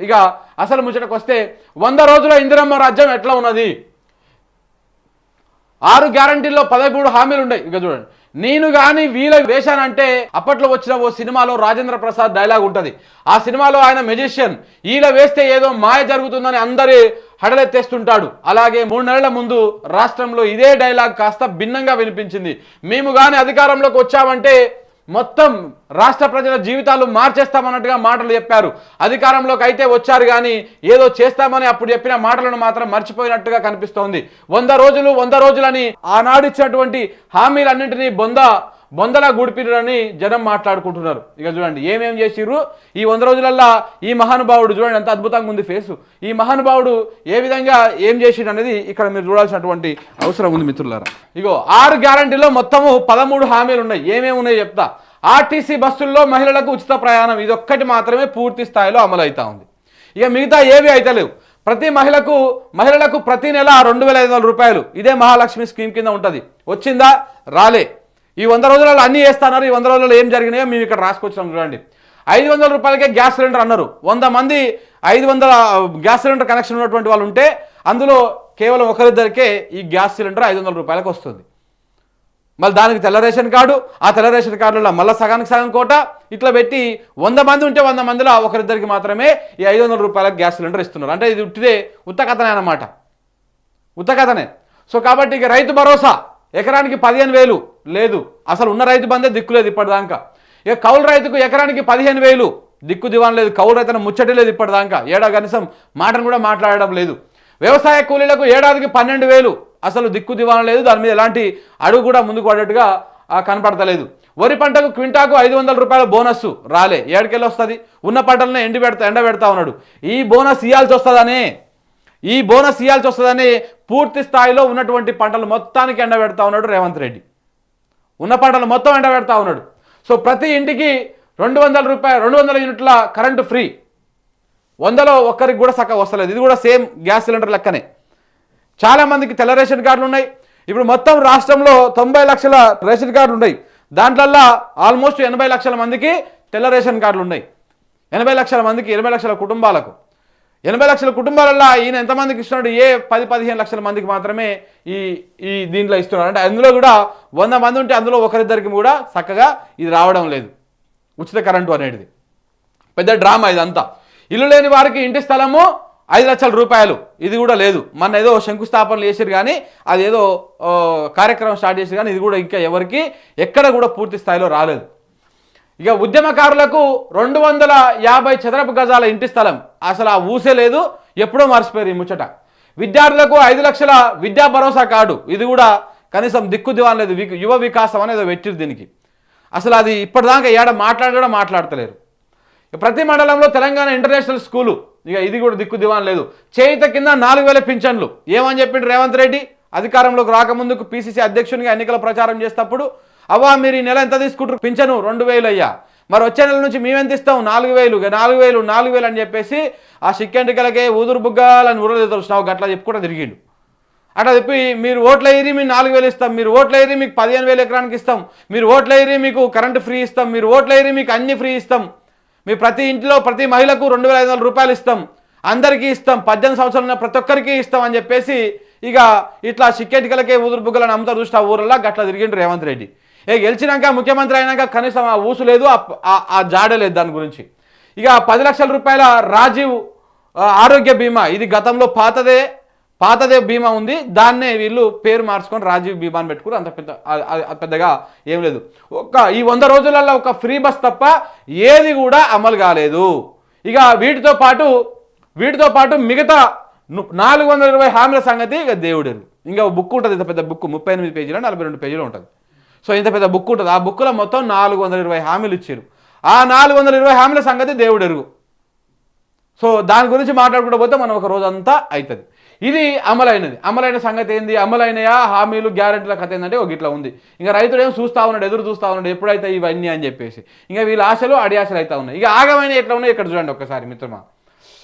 ఇక అసలు ముచ్చటకు వస్తే వంద రోజుల ఇందిరమ్మ రాజ్యం ఎట్లా ఉన్నది? ఆరు గ్యారంటీల్లో పదమూడు హామీలు ఉన్నాయి ఇక చూడండి. నేను కానీ వీళ్ళ వేశానంటే అప్పట్లో వచ్చిన ఓ సినిమాలో రాజేంద్ర ప్రసాద్ డైలాగ్ ఉంటుంది. ఆ సినిమాలో ఆయన మెజిషియన్ ఈల వేస్తే ఏదో మాయ జరుగుతుందని అందరి హడలెత్తేస్తుంటాడు. అలాగే మూడు నెలల ముందు రాష్ట్రంలో ఇదే డైలాగ్ కాస్త భిన్నంగా వినిపించింది. మేము కానీ అధికారంలోకి వచ్చామంటే మొత్తం రాష్ట్ర ప్రజల జీవితాలు మార్చేస్తామన్నట్టుగా మాటలు చెప్పారు. అధికారంలోకి అయితే వచ్చారు కానీ ఏదో చేస్తామని అప్పుడు చెప్పిన మాటలను మాత్రం మర్చిపోయినట్టుగా కనిపిస్తోంది. వంద రోజులు వంద రోజులని ఆనాడు ఇచ్చినటువంటి హామీలన్నింటినీ బొంద బొందలా గుడిపిరని జనం మాట్లాడుకుంటున్నారు. ఇక చూడండి ఏమేం చేసిర్రు? ఈ వంద రోజులల్లా ఈ మహానుభావుడు చూడండి ఎంత అద్భుతంగా ఉంది ఫేసు ఈ మహానుభావుడు ఏ విధంగా ఏం చేసిండు అనేది ఇక్కడ మీరు చూడాల్సినటువంటి అవసరం ఉంది మిత్రులారా. ఇగో ఆరు గ్యారంటీలో మొత్తము పదమూడు హామీలు ఉన్నాయి. ఏమేమి ఉన్నాయో చెప్తా. ఆర్టీసీ బస్సుల్లో మహిళలకు ఉచిత ప్రయాణం ఇది ఒక్కటి మాత్రమే పూర్తి స్థాయిలో అమలు అవుతా ఉంది. ఇక మిగతా ఏవి అవుతలేవు ప్రతి మహిళకు మహిళలకు ప్రతి నెల రెండు వేల ఐదు వందల రూపాయలు. ఇదే మహాలక్ష్మి స్కీమ్ కింద ఉంటుంది. వచ్చిందా? రాలే. ఈ వంద రోజులలో అన్నీ వేస్తున్నారు ఈ వంద రోజులలో ఏం జరిగినాయో మేము ఇక్కడ రాసుకొచ్చినాం చూడండి. ఐదు వందల రూపాయలకే గ్యాస్ సిలిండర్ అన్నారు. వంద మంది ఐదు వందల గ్యాస్ సిలిండర్ కనెక్షన్ ఉన్నటువంటి వాళ్ళు ఉంటే అందులో కేవలం ఒకరిద్దరికే ఈ గ్యాస్ సిలిండర్ ఐదు వందల రూపాయలకు వస్తుంది. మళ్ళీ దానికి తెల్ల రేషన్ కార్డు ఆ తెల్ల రేషన్ కార్డులో మళ్ళీ సగానికి సగం కోట ఇట్లా పెట్టి వంద మంది ఉంటే వంద మందిలో ఒకరిద్దరికి మాత్రమే ఈ ఐదు వందల రూపాయలకు గ్యాస్ సిలిండర్ ఇస్తున్నారు. అంటే ఇది ఉట్టిదే ఉత్త కథనే అన్నమాట. ఉత్త కథనే సో కాబట్టి ఇక రైతు భరోసా ఎకరానికి పదిహేను వేలు. లేదు. అసలు ఉన్న రైతు బందే దిక్కు లేదు ఇప్పటిదాకా. ఇక కౌలు రైతుకు ఎకరానికి పదిహేను వేలు. దిక్కు దివాన్ లేదు. కౌలు రైతున ముచ్చటి లేదు ఇప్పటిదాకా. ఏడా కనీసం మాటను కూడా మాట్లాడడం లేదు. వ్యవసాయ కూలీలకు ఏడాదికి పన్నెండు వేలు. అసలు దిక్కు దివాన లేదు. దాని మీద ఎలాంటి అడుగు కూడా ముందుకు పడేట్టుగా కనపడతలేదు. వరి పంటకు క్వింటాకు ఐదు వందల రూపాయల బోనస్ రాలే. ఏడుకెళ్ళి వస్తుంది? ఉన్న పంటలను ఎండి పెడతా ఎండ పెడతా ఉన్నాడు. ఈ బోనస్ ఇవ్వాల్సి వస్తుందనే. ఈ బోనస్ ఇవ్వాల్సి వస్తుందని పూర్తి స్థాయిలో ఉన్నటువంటి పంటలు మొత్తానికి ఎండ పెడతా ఉన్నాడు రేవంత్ రెడ్డి. ఉన్న పంటలు మొత్తం ఎండబెడతా ఉన్నాడు. సో ప్రతి ఇంటికి రెండు వందల రూపాయలు రెండు వందల యూనిట్ల కరెంటు ఫ్రీ. వందలో ఒక్కరికి కూడా చక్కగా వస్తలేదు. ఇది కూడా సేమ్ గ్యాస్ సిలిండర్ లెక్కనే. చాలా మందికి తెల్ల రేషన్ కార్డులు ఉన్నాయి. ఇప్పుడు మొత్తం రాష్ట్రంలో తొంభై లక్షల రేషన్ కార్డులు ఉన్నాయి. దాంట్లల్లో ఆల్మోస్ట్ ఎనభై లక్షల మందికి తెల్ల రేషన్ కార్డులు ఉన్నాయి. ఎనభై లక్షల మందికి ఎనభై లక్షల కుటుంబాలకు. ఎనభై లక్షల కుటుంబాలలో ఈయన ఎంతమందికి ఇస్తున్నాడు? ఏ పది పదిహేను లక్షల మందికి మాత్రమే ఈ ఈ దీంట్లో ఇస్తున్నాడు. అంటే అందులో కూడా వంద మంది ఉంటే అందులో ఒకరిద్దరికి కూడా చక్కగా ఇది రావడం లేదు. ఉచిత కరెంటు అనేది. పెద్ద డ్రామా ఇదంతా. ఇల్లు లేని వారికి ఇంటి స్థలము ఐదు లక్షల రూపాయలు. ఇది కూడా లేదు. మన ఏదో శంకుస్థాపనలు చేసారు కానీ అది ఏదో కార్యక్రమం స్టార్ట్ చేసారు కానీ ఇది కూడా ఇంకా ఎవరికి ఎక్కడ కూడా పూర్తి స్థాయిలో రాలేదు. ఇక ఉద్యమకారులకు రెండు వందల యాభై చదరపు గజాల ఇంటి స్థలం. అసలు ఆ ఊసే లేదు ఎప్పుడో మర్చిపోయారు ఈ ముచ్చట. విద్యార్థులకు ఐదు లక్షల విద్యా భరోసా కార్డు. ఇది కూడా కనీసం దిక్కు దివాన్ లేదు యువ వికాసం అనేది పెట్టిరు దీనికి. అసలు అది ఇప్పటిదాకా ఏడ మాట్లాడడం మాట్లాడతలేరు. ప్రతి మండలంలో తెలంగాణ ఇంటర్నేషనల్ స్కూలు. ఇక ఇది కూడా దిక్కు దివాన్ లేదు. చేయిత కింద నాలుగు వేల పింఛన్లు. ఏమని చెప్పిండు రేవంత్ రెడ్డి? అధికారంలోకి రాకముందుకు పీసీసీ అధ్యక్షునిగా ఎన్నికల ప్రచారం చేసేటప్పుడు అవ్వా మీరు ఈ నెల ఎంత తీసుకుంటారు? పింఛను రెండు వేలు అయ్యా. మరి వచ్చే నెల నుంచి మేమెంత ఇస్తాం నాలుగు వేలు ఇక నాలుగు వేలు నాలుగు వేలు అని చెప్పేసి ఆ సిక్కెంటికలకే ఊదురు బుగ్గాలని ఊరలు తెలుస్తున్నావు గట్లా చెప్పుకుంటూ తిరిగిండు. అట్లా చెప్పి మీరు ఓట్లు వేయరి మీకు నాలుగు వేలు ఇస్తాం మీరు ఓట్లు వేయరి మీకు పదిహేను వేలు ఎకరానికి ఇస్తాం మీరు ఓట్లు వేయరి మీకు కరెంటు ఫ్రీ ఇస్తాం మీరు ఓట్లు వేయరి మీకు అన్ని ఫ్రీ ఇస్తాం మీ ప్రతి ఇంట్లో ప్రతి మహిళకు రెండు వేల ఐదు వందల రూపాయలు ఇస్తాం అందరికీ ఇస్తాం పద్దెనిమిది సంవత్సరాలు ఉన్న ప్రతి ఒక్కరికి ఇస్తాం అని చెప్పేసి ఇక ఇట్లా చిక్కెటికలకే ఊదురు బుగ్గలను అమ్ముతారు చూస్తే ఆ ఊరల్లా గట్లా తిరిగిండు రేవంత్ రెడ్డి. ఏ గెలిచినాక ముఖ్యమంత్రి అయినాక కనీసం ఆ ఊసు లేదు ఆ- జాడ లేదు దాని గురించి. ఇక పది లక్షల రూపాయల రాజీవ్ ఆరోగ్య బీమా ఇది గతంలో పాతదే పాతదే బీమా ఉంది దాన్నే వీళ్ళు పేరు మార్చుకొని రాజీవ్ బీమాని పెట్టుకుని అంత పెద్ద పెద్దగా ఏం లేదు. ఒక్క ఈ వంద రోజులలో ఒక ఫ్రీ బస్ తప్ప ఏది కూడా అమలు కాలేదు. ఇక వీటితో పాటు వీటితో పాటు మిగతా నాలుగు వందల ఇరవై హామీల సంగతి ఇక దేవుడు ఇంకా బుక్ ఉంటుంది ఇంత పెద్ద బుక్ ముప్పై ఎనిమిది పేజీలో నలభై రెండు పేజీలు ఉంటుంది. సో ఇంత పెద్ద బుక్ ఉంటుంది. ఆ బుక్లో మొత్తం నాలుగు వందల ఇరవై హామీలు ఇచ్చారు. ఆ నాలుగు వందల ఇరవై హామీల సంగతి దేవుడు ఎరుగు సో దాని గురించి మాట్లాడుకుంటూ పోతే మనం ఒక రోజంతా అవుతుంది ఇది అమలైనది. అమలైన సంగతి ఏంది? అమలైనయా? హామీలు గ్యారెంటీల కథ ఏంటంటే ఒక ఇట్లా ఉంది. ఇంకా రైతుడు ఏం చూస్తా ఉన్నాడు ఎదురు చూస్తా ఉన్నాడు ఎప్పుడైతే ఇవన్నీ అని చెప్పేసి. ఇంకా వీళ్ళ ఆశలు అడి ఆశలు అవుతా ఉన్నాయి. ఇక ఆగమైన ఎట్లా ఉన్నాయి? ఇక్కడ చూడండి ఒకసారి మిత్రమా.